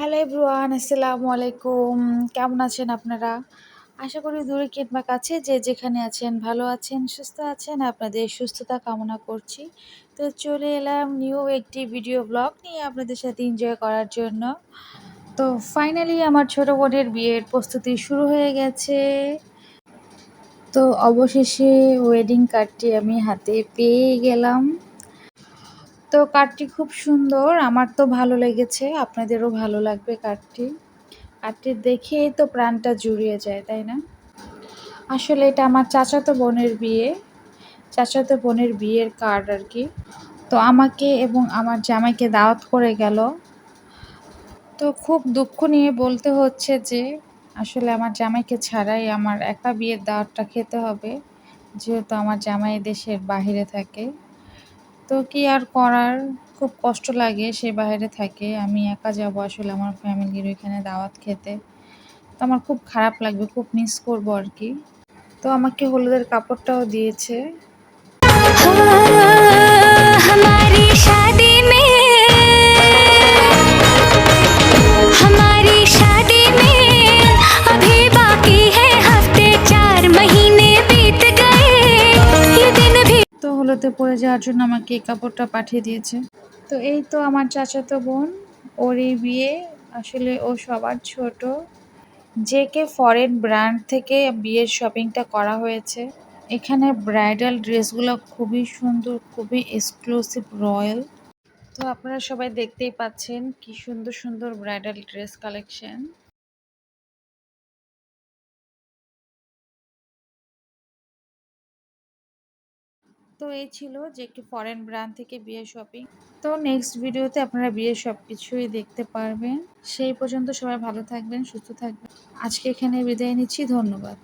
Hello everyone আসসালামু আলাইকুম কেমন আছেন আপনারা? আশা করি দূরে কিংবা কাছে যে যেখানে আছেন, ভালো আছেন, সুস্থ আছেন, আপনাদের সুস্থতা কামনা করছি। তো চলে এলাম নিউ একটি ভিডিও ব্লগ নিয়ে আপনাদের সাথে এনজয় করার জন্য। তো ফাইনালি আমার ছোটো বোনের বিয়ের প্রস্তুতি শুরু হয়ে গেছে। তো অবশেষে ওয়েডিং কার্ডটি আমি হাতে পেয়ে গেলাম। তো কার্ডটি খুব সুন্দর, আমার তো ভালো লেগেছে, আপনাদেরও ভালো লাগবে কার্ডটি। কার্ডটি দেখেই তো প্রাণটা জুড়িয়ে যায়, তাই না? আসলে এটা আমার চাচাতো বোনের বিয়ে, চাচাতো বোনের বিয়ের কার্ড আর কি। তো আমাকে এবং আমার জামাইকে দাওয়াত করে গেল। তো খুব দুঃখ নিয়ে বলতে হচ্ছে যে, আসলে আমার জামাইকে ছাড়াই আমার একা বিয়ের দাওয়াতটা খেতে হবে, যেহেতু আমার জামাই দেশের বাহিরে থাকে। তো কি আর করার? খুব কষ্ট লাগে, সে বাইরে থাকে। আমি একা যাব আসলে আমার ফ্যামিলির ওইখানে দাওয়াত খেতে। তো আমার খুব খারাপ লাগবে, খুব মিস করব আর কি। তো আমাকে হলুদের কাপড়টাও দিয়েছে। भी তো হলুদে পরে যাওয়ার জন্য আমাকে এই কাপড়টা পাঠিয়ে দিয়েছে। তো এই তো আমার চাচাতো বোন, ওর এই বিয়ে, আসলে ও সবার ছোট। যে কে ফরেন ব্র্যান্ড থেকে বিয়ের শপিংটা করা হয়েছে। এখানে ব্রাইডাল ড্রেসগুলো খুবই সুন্দর, খুবই এক্সক্লুসিভ, রয়্যাল। তো আপনারা সবাই দেখতেই পাচ্ছেন কি সুন্দর সুন্দর ব্রাইডাল ড্রেস কালেকশন। তো এই ছিল যে একটি ফরেন ব্র্যান্ড থেকে বিয়ে শপিং তো নেক্সট ভিডিওতে আপনারা বিয়ে সব কিছুই দেখতে পারবেন। সেই পর্যন্ত সবাই ভালো থাকবেন, সুস্থ থাকবেন। আজকে এখানে বিদায় নিচ্ছি, ধন্যবাদ।